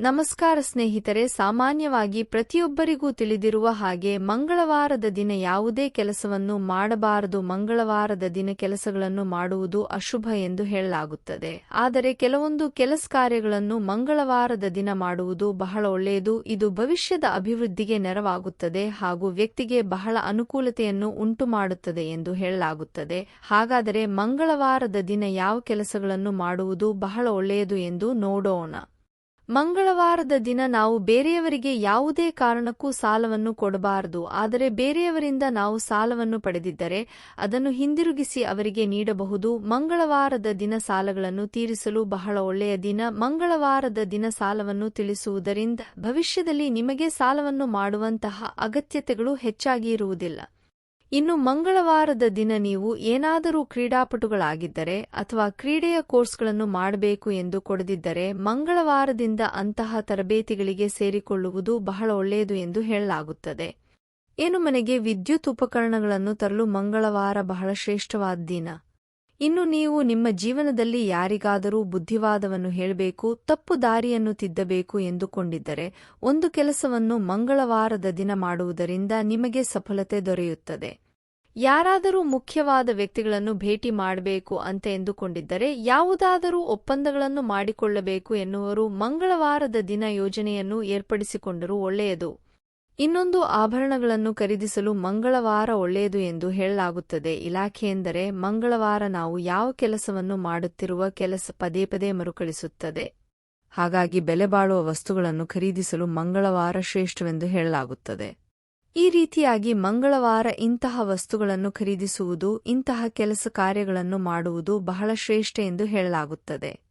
ನಮಸ್ಕಾರ ಸ್ನೇಹಿತರೆ, ಸಾಮಾನ್ಯವಾಗಿ ಪ್ರತಿಯೊಬ್ಬರಿಗೂ ತಿಳಿದಿರುವ ಹಾಗೆ ಮಂಗಳವಾರದ ದಿನ ಯಾವುದೇ ಕೆಲಸವನ್ನು ಮಾಡಬಾರದು. ಮಂಗಳವಾರದ ದಿನ ಕೆಲಸಗಳನ್ನು ಮಾಡುವುದು ಅಶುಭ ಎಂದು ಹೇಳಲಾಗುತ್ತದೆ. ಆದರೆ ಕೆಲವೊಂದು ಕೆಲಸ ಕಾರ್ಯಗಳನ್ನು ಮಂಗಳವಾರದ ದಿನ ಮಾಡುವುದು ಬಹಳ ಒಳ್ಳೆಯದು. ಇದು ಭವಿಷ್ಯದ ಅಭಿವೃದ್ಧಿಗೆ ನೆರವಾಗುತ್ತದೆ ಹಾಗೂ ವ್ಯಕ್ತಿಗೆ ಬಹಳ ಅನುಕೂಲತೆಯನ್ನು ಉಂಟುಮಾಡುತ್ತದೆ ಎಂದು ಹೇಳಲಾಗುತ್ತದೆ. ಹಾಗಾದರೆ ಮಂಗಳವಾರದ ದಿನ ಯಾವ ಕೆಲಸಗಳನ್ನು ಮಾಡುವುದು ಬಹಳ ಒಳ್ಳೆಯದು ಎಂದು ನೋಡೋಣ. ಮಂಗಳವಾರದ ದಿನ ನಾವು ಬೇರೆಯವರಿಗೆ ಯಾವುದೇ ಕಾರಣಕ್ಕೂ ಸಾಲವನ್ನು ಕೊಡಬಾರದು. ಆದರೆ ಬೇರೆಯವರಿಂದ ನಾವು ಸಾಲವನ್ನು ಪಡೆದಿದ್ದರೆ ಅದನ್ನು ಹಿಂದಿರುಗಿಸಿ ಅವರಿಗೆ ನೀಡಬಹುದು. ಮಂಗಳವಾರದ ದಿನ ಸಾಲಗಳನ್ನು ತೀರಿಸಲು ಬಹಳ ಒಳ್ಳೆಯ ದಿನ. ಮಂಗಳವಾರದ ದಿನ ಸಾಲವನ್ನು ತಿಳಿಸುವುದರಿಂದ ಭವಿಷ್ಯದಲ್ಲಿ ನಿಮಗೆ ಸಾಲವನ್ನು ಮಾಡುವಂತಹ ಅಗತ್ಯತೆಗಳು ಹೆಚ್ಚಾಗಿ ಇರುವುದಿಲ್ಲ. ಇನ್ನು ಮಂಗಳವಾರದ ದಿನ ನೀವು ಏನಾದರೂ ಕ್ರೀಡಾಪಟುಗಳಾಗಿದ್ದರೆ ಅಥವಾ ಕ್ರೀಡೆಯ ಕೋರ್ಸ್ಗಳನ್ನು ಮಾಡಬೇಕು ಎಂದು ಕೊಡದಿದ್ದರೆ ಮಂಗಳವಾರದಿಂದ ಅಂತಹ ತರಬೇತಿಗಳಿಗೆ ಸೇರಿಕೊಳ್ಳುವುದು ಬಹಳ ಒಳ್ಳೆಯದು ಎಂದು ಹೇಳಲಾಗುತ್ತದೆ. ಏನು ಮನೆಗೆ ವಿದ್ಯುತ್ ಉಪಕರಣಗಳನ್ನು ತರಲು ಮಂಗಳವಾರ ಬಹಳ ಶ್ರೇಷ್ಠವಾದ ದಿನ. ಇನ್ನು ನೀವು ನಿಮ್ಮ ಜೀವನದಲ್ಲಿ ಯಾರಿಗಾದರೂ ಬುದ್ಧಿವಾದವನ್ನು ಹೇಳಬೇಕು, ತಪ್ಪು ದಾರಿಯನ್ನು ತಿದ್ದಬೇಕು ಎಂದುಕೊಂಡಿದ್ದರೆ, ಒಂದು ಕೆಲಸವನ್ನು ಮಂಗಳವಾರದ ದಿನ ಮಾಡುವುದರಿಂದ ನಿಮಗೆ ಸಫಲತೆ ದೊರೆಯುತ್ತದೆ. ಯಾರಾದರೂ ಮುಖ್ಯವಾದ ವ್ಯಕ್ತಿಗಳನ್ನು ಭೇಟಿ ಮಾಡಬೇಕು ಅಂತ ಎಂದುಕೊಂಡಿದ್ದರೆ, ಯಾವುದಾದರೂ ಒಪ್ಪಂದಗಳನ್ನು ಮಾಡಿಕೊಳ್ಳಬೇಕು ಎನ್ನುವರು ಮಂಗಳವಾರದ ದಿನ ಯೋಜನೆಯನ್ನು ಏರ್ಪಡಿಸಿಕೊಂಡರೂ ಒಳ್ಳೆಯದು. ಇನ್ನೊಂದು ಆಭರಣಗಳನ್ನು ಖರೀದಿಸಲು ಮಂಗಳವಾರ ಒಳ್ಳೆಯದು ಎಂದು ಹೇಳಲಾಗುತ್ತದೆ. ಇಲಾಖೆಯೆಂದರೆ ಮಂಗಳವಾರ ನಾವು ಯಾವ ಕೆಲಸವನ್ನು ಮಾಡುತ್ತಿರುವ ಕೆಲಸ ಪದೇ ಪದೇ ಮರುಕಳಿಸುತ್ತದೆ. ಹಾಗಾಗಿ ಬೆಲೆಬಾಳುವ ವಸ್ತುಗಳನ್ನು ಖರೀದಿಸಲು ಮಂಗಳವಾರ ಶ್ರೇಷ್ಠವೆಂದು ಹೇಳಲಾಗುತ್ತದೆ. ಈ ರೀತಿಯಾಗಿ ಮಂಗಳವಾರ ಇಂತಹ ವಸ್ತುಗಳನ್ನು ಖರೀದಿಸುವುದು, ಇಂತಹ ಕೆಲಸ ಕಾರ್ಯಗಳನ್ನು ಮಾಡುವುದು ಬಹಳ ಶ್ರೇಷ್ಠ ಎಂದು ಹೇಳಲಾಗುತ್ತದೆ.